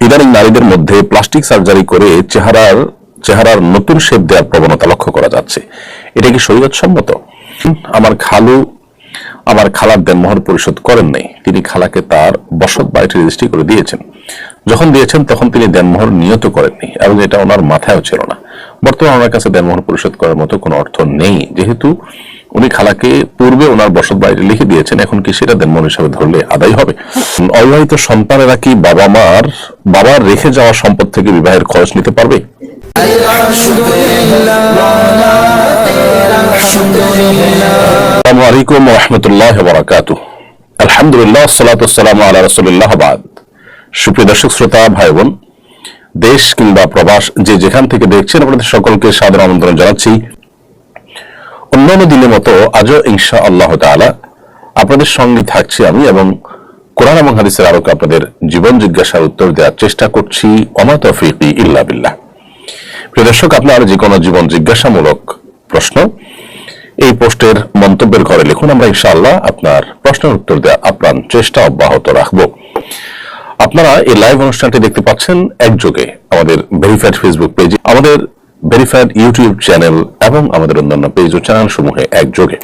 ইদানিং নারীদের মধ্যে প্লাস্টিক সার্জারি করে চেহারার চেহারার নতুন শেপ দেওয়ার প্রবণতা লক্ষ্য করা যাচ্ছে। এটা কি শরীয়ত সম্মত আমার খালু, আমার খালার দেনমোহর পরিশোধ করেন নাই। তিনি খালাকে তার বসত বাড়িটি রেজিস্ট্রি করে দিয়েছেন। যখন দিয়েছেন, তখন তিনি দেনমোহর নিয়ত করেননি এবং এটা ওনার মাথায়ও ছিল না। বর্তমানে ওনার কাছে দেনমোহর পরিশোধ করার মতো কোনো অর্থ নেই। যেহেতু উনি খালাকে পূর্বে ওনার বসত বাড়িটি লিখে দিয়েছেন, এখন কি সেটা দেনমোহর হিসাবে ধরলে আদায় হবে? অবিবাহিত সন্তানেরা কি বাবা মার বাবার রেখে যাওয়া সম্পদ থেকে বিবাহের খরচ নিতে পারবে? আলাইকুম রহমতুল্লাহ বারাকাতু আলহামদুলিল্লাহ সালাতাম আল্লাহ রসুল্লাহ বাদ। সুপ্রিয় দর্শক, শ্রোতা ভাই বোন দেশ কিংবা প্রবাস যে যেখান থেকে দেখছেন, আপনাদের সকলকে সাদর আমন্ত্রণ জানাচ্ছি। অন্যান্য দিনের মতো আজও ইনশা আল্লাহ তাআলা আপনাদের সঙ্গে থাকছি আমি এবং কোরআন এবং হাদিসের আলোকে আপনাদের জীবন জিজ্ঞাসার উত্তর দেওয়ার চেষ্টা করছি। অমা তৌফিকি ইল্লা বিল্লাহ। প্রিয় দর্শক, আপনার যে কোনো জীবন জিজ্ঞাসামূলক প্রশ্ন এই পোস্টের মন্তব্যের ঘরে লিখুন, আমরা ইনশাআল্লাহ আপনার প্রশ্নের উত্তর দেওয়া আপ্রাণ চেষ্টা অব্যাহত রাখব। আপনারা এই লাইভ অনুষ্ঠানটি দেখতে পাচ্ছেন একযোগে আমাদের ভেরিফাইড ফেসবুক পেজে আমাদের ভেরিফাইড ইউটিউব চ্যানেল এবং আমাদের অন্যান্য পেজ ও চ্যানেল সমূহে একযোগে।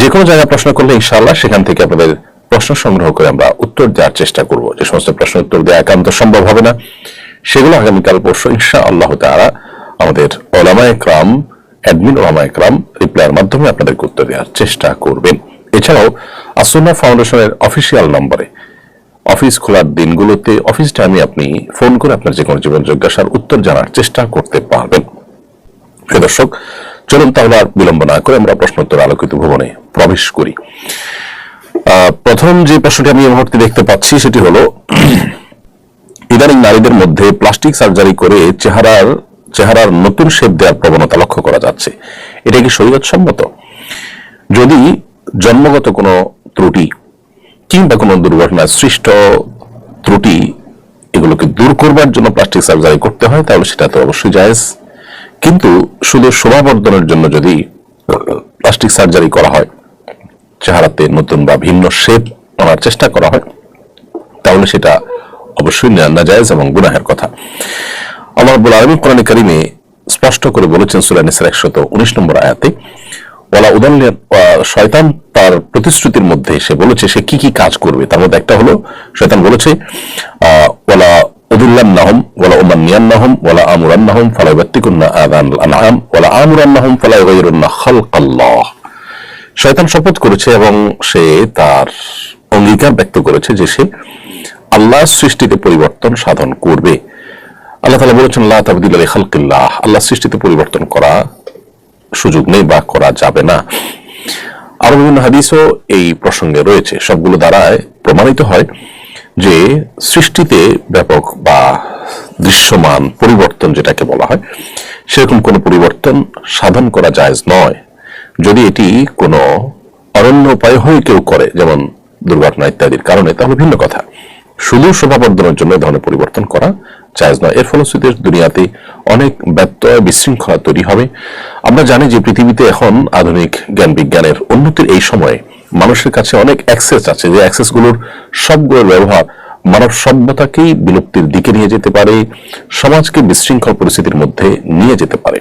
যে কোনো জায়গায় প্রশ্ন করলে ইনশাআল্লাহ সেখান থেকে আপনাদের প্রশ্ন সংগ্রহ করে আমরা উত্তর দেওয়ার চেষ্টা করব। যে সমস্ত প্রশ্ন উত্তর দেওয়া একান্ত সম্ভব হবে না, সেগুলো আগামীকাল পরশু ইনশা আল্লাহ তারা আমাদের ওলামা একরাম অ্যাডমিন ওলামা একরাম রিপ্লাইয়ের মাধ্যমে আপনাদেরকে উত্তর দেওয়ার চেষ্টা করবেন। এছাড়াও আসন্না ফাউন্ডেশনের অফিসিয়াল নম্বরে অফিস খোলার দিনগুলোতে অফিস টাইমে আপনি ফোন করে আপনার যে কোনো জীবন জিজ্ঞাসার উত্তর জানার চেষ্টা করতে পারবেন। দর্শক, চলুন তাহলে আর বিলম্ব না করে আমরা প্রশ্নোত্তর আলোকিত ভবনে প্রবেশ করি। প্রথম যে প্রশ্নটি আমি এই মুহূর্তে দেখতে পাচ্ছি সেটি হলো, ইদানিং নারীদের মধ্যে প্লাস্টিক সার্জারি করে চেহারার চেহারার নতুন শেপ দেওয়ার প্রবণতা লক্ষ্য করা যাচ্ছে। এটা কি শরীয়ত সম্মত যদি জন্মগত কোনো ত্রুটি কিংবা কোনো দুর্ঘটনার সৃষ্ট ত্রুটি এগুলোকে দূর করবার জন্য প্লাস্টিক সার্জারি করতে হয়, তাহলে সেটা তো অবশ্যই জায়েজ। কিন্তু শুধু শোভাবর্ধনের জন্য যদি প্লাস্টিক সার্জারি করা হয়, চেহারাতে নতুন বা ভিন্ন শেপ আনার চেষ্টা করা হয়, তাহলে সেটা অবশ্যই না, নাজায়েজ এবং গুনাহের কথা। আমার রাব্বুল আলামিন কোরআন কারিমে স্পষ্ট করে বলেছেন, সূরা নিসার 119 নম্বর আয়াতে, ওয়ালা উদাল্লি শয়তান তার প্রতিশ্রুতির মধ্যে সে বলেছে সে কি কি কাজ করবে? তার মধ্যে একটা হলো শয়তান বলেছে আহ, ওয়ালা উদুল্লান্নাহুম ওয়ালা উমান্নিয়ান্নাহুম ওয়ালা আমুরান্নাহুম ফালা ইয়াত্তিকুন্না আযানাল আনআম ওয়ালা আমুরান্নাহুম ফালা ইউগাইয়িরুন্না খালকাল্লাহ। শয়তান শপথ করেছে এবং সে তার অঙ্গীকার ব্যক্ত করেছে যে সে আল্লাহ সৃষ্টিতে পরিবর্তন সাধন করবে। আল্লাহ তালা বলেছেন আল্লাহ তাবদিল খালকিল্লাহ আল্লাহ সৃষ্টিতে পরিবর্তন করা সুযোগ নেই বা করা যাবে না। আরও বিভিন্ন হাদিসও এই প্রসঙ্গে রয়েছে। সবগুলো দ্বারায় প্রমাণিত হয় যে সৃষ্টিতে ব্যাপক বা দৃশ্যমান পরিবর্তন যেটাকে বলা হয়, সেরকম কোনো পরিবর্তন সাধন করা জায়েজ নয়। যদি এটি কোনো অরণ্য উপায় হয়ে কেউ করে, যেমন দুর্ঘটনা ইত্যাদির কারণে, তাহলে ভিন্ন কথা। শুধু শোভাবর্ধনের জন্য ধরনের পরিবর্তন করা জায়েজ নয়। এর ফলশ্রুতিতে দুনিয়াতে অনেক ব্যত্যয় বিশৃঙ্খলা তৈরি হবে। আমরা জানি যে পৃথিবীতে এখন আধুনিক জ্ঞান বিজ্ঞানের উন্নতির এই সময়ে মানুষের কাছে অনেক অ্যাক্সেস আছে, যে অ্যাক্সেসগুলোর সবগুলোর ব্যবহার মানব সভ্যতাকেই বিলুপ্তির দিকে নিয়ে যেতে পারে, সমাজকে বিশৃঙ্খল পরিস্থিতির মধ্যে নিয়ে যেতে পারে।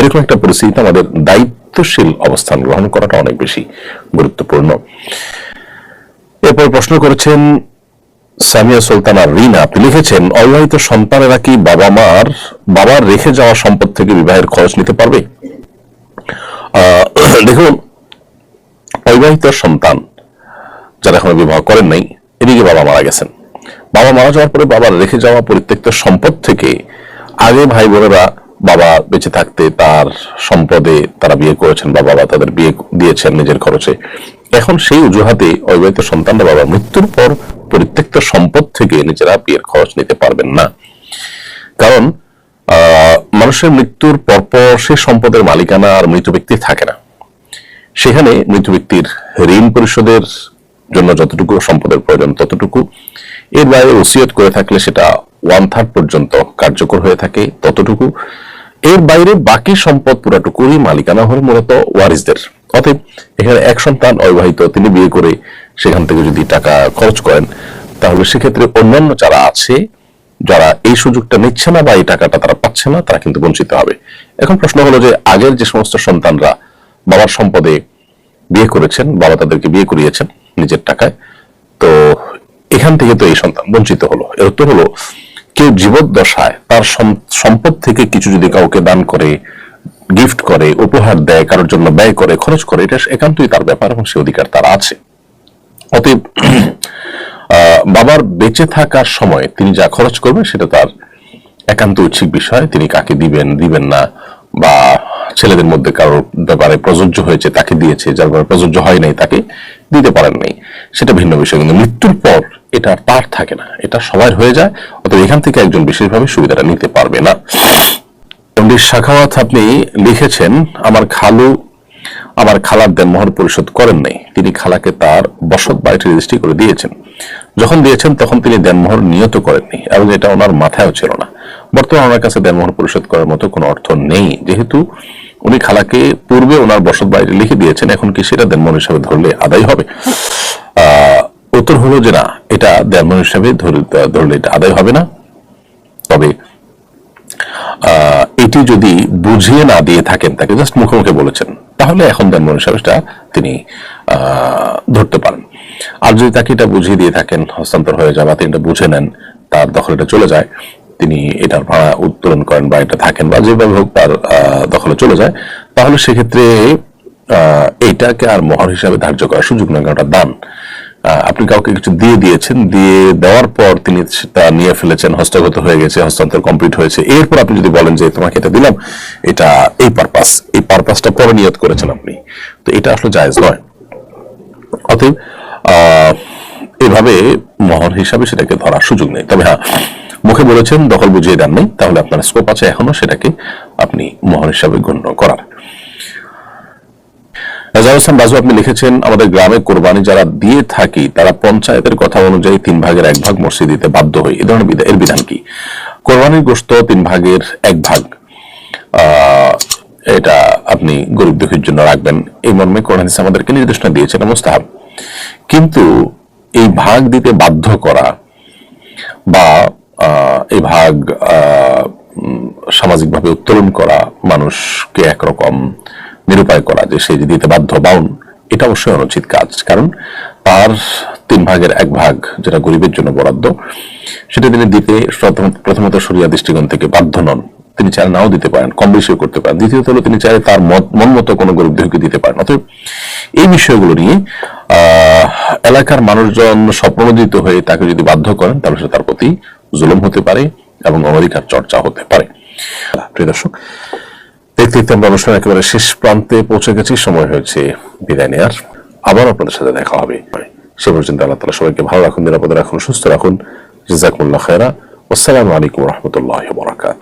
এরকম একটা পরিস্থিতিতে আমাদের দায়িত্বশীল অবস্থান গ্রহণ করাটা অনেক বেশি গুরুত্বপূর্ণ। এরপর প্রশ্ন করেছেন সামিয়া সুলতানা রিনা, আপনি লিখেছেন, অবিবাহিত সন্তানেরা কি বাবা মার বাবার রেখে যাওয়া সম্পদ থেকে বিবাহের খরচ নিতে পারবে? দেখুন, অবিবাহিত সন্তান যারা এখনও বিবাহ করেন নাই, এদিকে বাবা মারা গেছেন। বাবা মারা যাওয়ার পরে বাবার রেখে যাওয়া পরিত্যক্ত সম্পদ থেকে আগে ভাই বোনেরা বাবা বেঁচে থাকতে তার সম্পদে তারা বিয়ে করেছেন, বা বাবা তাদের বিয়ে দিয়েছেন নিজের খরচে। এখন সেই অজুহাতে অবিবাহিত সন্তানরা বাবার মৃত্যুর পর পরিত্যক্ত সম্পদ থেকে নিজেরা বিয়ের খরচ নিতে পারবেন না। কারণ মানুষের মৃত্যুর পরপর সে সম্পদের মালিকানা আর মৃত ব্যক্তির থাকে না। সেখানে মৃত ব্যক্তির ঋণ পরিশোধের জন্য যতটুকু সম্পদের প্রয়োজন ততটুকু। এর বাইরে ওসিয়ত করে থাকলে সেটা ওয়ান থার্ড পর্যন্ত কার্যকর হয়ে থাকে ততটুকু। এর বাইরে বাকি সম্পদ পুরাটুকুরই মালিকানা হল মূলত ওয়ারিসদের। অতএব, এখানে এক সন্তান অবিবাহিত, তিনি বিয়ে করে সেখান থেকে যদি টাকা খরচ করেন, তাহলে সেক্ষেত্রে অন্যান্য যারা আছে, যারা এই সুযোগটা নিচ্ছে না বা এই টাকাটা তারা পাচ্ছে না, তারা কিন্তু বঞ্চিত হবে। এখন প্রশ্ন হলো যে, আগের যে সমস্ত সন্তানরা বাবার সম্পদে বিয়ে করেছেন, বাবা তাদেরকে বিয়ে করিয়েছেন নিজের টাকায়, তো এখান থেকে তো এই সন্তান বঞ্চিত হলো। এর উত্তর হলো, কেউ জীবদ্দশায় তার সম্পদ থেকে কিছু যদি কাউকে দান করে গিফট করে, উপহার দেয়, কারোর জন্য ব্যয় করে, খরচ করে, এটা একান্তই তার ব্যাপার এবং সে অধিকার তার আছে। অতএব বাবার বেঁচে থাকার সময় তিনি যা খরচ করবেন সেটা তার একান্ত ঐচ্ছিক বিষয়। তিনি কাকে দিবেন দিবেন না, বা ছেলেদের মধ্যে কারোর ব্যাপারে প্রযোজ্য হয়েছে, তাকে দিয়েছে, যার ব্যাপারে প্রযোজ্য হয় নাই, তাকে দিতে পারেন নাই। সেটা ভিন্ন বিষয়, কিন্তু মৃত্যুর পর এটা তার থাকে না। এটা সবার হয়ে যায়, অতএব এখান থেকে একজন বিশেষভাবে সুবিধাটা নিতে পারবে না। এমডি শাখাওয়াত, আপনি লিখেছেন, আমার খালু আমার খালার দেনমোহর পরিশোধ করেন নাই। তিনি খালাকে তার বসত বাড়িটি রেজিস্ট্রি করে দিয়েছেন। যখন দিয়েছেন তখন তিনি দেনমোহর নিয়ত করেননি এবং এটা ওনার মাথায়ও ছিল না। বর্তমানে ওনার কাছে দেনমোহর পরিশোধ করার মতো কোনো অর্থ নেই। যেহেতু উনি খালাকে পূর্বে ওনার বসত বাড়িটি লিখে দিয়েছেন এখন কি সেটা দেনমোহর হিসাবে ধরলে আদায় হবে? আহ, উত্তর হলো যে না এটা দেনমোহর হিসাবে ধরে- ধরলে এটা আদায় হবে না। তবে এটি যদি বুঝিয়ে না দিয়ে থাকেন, তাকে জাস্ট মুখে বলেছেন, তাহলে এখন হিসাবে সেটা তিনি ধরতে পারেন। আর যদি তাকে এটা বুঝিয়ে দিয়ে থাকেন, হস্তান্তর হয়ে বা তিনি এটা বুঝে নেন, তার দখলে এটা চলে যায়, তিনি এটার ভাড়া উত্তোলন করেন বা এটা থাকেন বা যেভাবে হোক তার দখলে চলে যায়, তাহলে সেক্ষেত্রে এইটাকে আর মহর হিসাবে ধার্য করার সুযোগ নয় কারণ দান। আপনি কাউকে কিছু দিয়ে দিয়েছেন, দিয়ে দেওয়ার পর তিনি তা নিয়ে ফেলেছেন, হস্তগত হয়ে গেছে, হস্তান্তর কমপ্লিট হয়েছে। এরপর আপনি যদি বলেন যে তোমাকে এটা দিলাম, এটা এই পারপাস এই পারপাসটা পরে নিয়ত করেছেন আপনি। তো এটা আসলে জায়েজ নয়। অতএব এভাবে মহর হিসাবে সেটাকে ধরার সুযোগ নেই। তবে হ্যাঁ মুখে বলেছেন, দখল বুঝিয়ে দেন নেই, তাহলে আপনার স্কোপ আছে এখনও সেটাকে আপনি মহর হিসাবে গণ্য করার। রাজা হোসেন বাজু আপনি লিখেছেন, আমাদের গ্রামে কোরবানি যারা দিয়ে থাকি, তারা পঞ্চায়েতের কথা অনুযায়ী তিন ভাগের এক ভাগ মসজিদ বাধ্য হই। এ ধরনের এর বিধান কি? কোরবানির গোস্ত তিন ভাগের এক ভাগ। এটা আপনি গরিব দুঃখীর জন্য রাখবেন। এই মর্মে কোরআন আমাদেরকে নির্দেশনা দিয়েছে এটা মোস্তাহাব। কিন্তু এই ভাগ দিতে বাধ্য করা বা এই ভাগ সামাজিকভাবে উত্তোলন করা মানুষকে একরকম নিরুপায় করা যে সে দিতে বাধ্য বাউন এটা অবশ্যই অনুচিত কাজ। কারণ তার তিন ভাগের এক ভাগ যেটা গরিবের জন্য বরাদ্দ, সেটা তিনি দিতে প্রথমত সরিয়া দৃষ্টিকোণ থেকে বাধ্য নন। তিনি চাইলে নাও দিতে পারেন, কম বেশিও করতে পারেন। দ্বিতীয়ত হলো তিনি চাইলে তার মন মতো কোনো গরিব দেহকে দিতে পারেন। অতএব এই বিষয়গুলো নিয়ে এলাকার মানুষজন স্বপ্নদিত হয়ে তাকে যদি বাধ্য করেন, তাহলে সেটা তার প্রতি জুলুম হতে পারে এবং অনধিকার চর্চা হতে পারে। প্রিয় দর্শক দেখতে আমরা অনুষ্ঠান একেবারে শেষ প্রান্তে পৌঁছে গেছি, সময় হয়েছে বিদায় নেয়ার। আবার আপনাদের সাথে দেখা হবে। সে পর্যন্ত আল্লাহ তালা সবাইকে ভালো রাখুন, নিরাপদে রাখুন, সুস্থ রাখুন। জিজাকুল্লাহ খেরা আসসালামু আলাইকুম রহমতুল্লাহ বরাকাত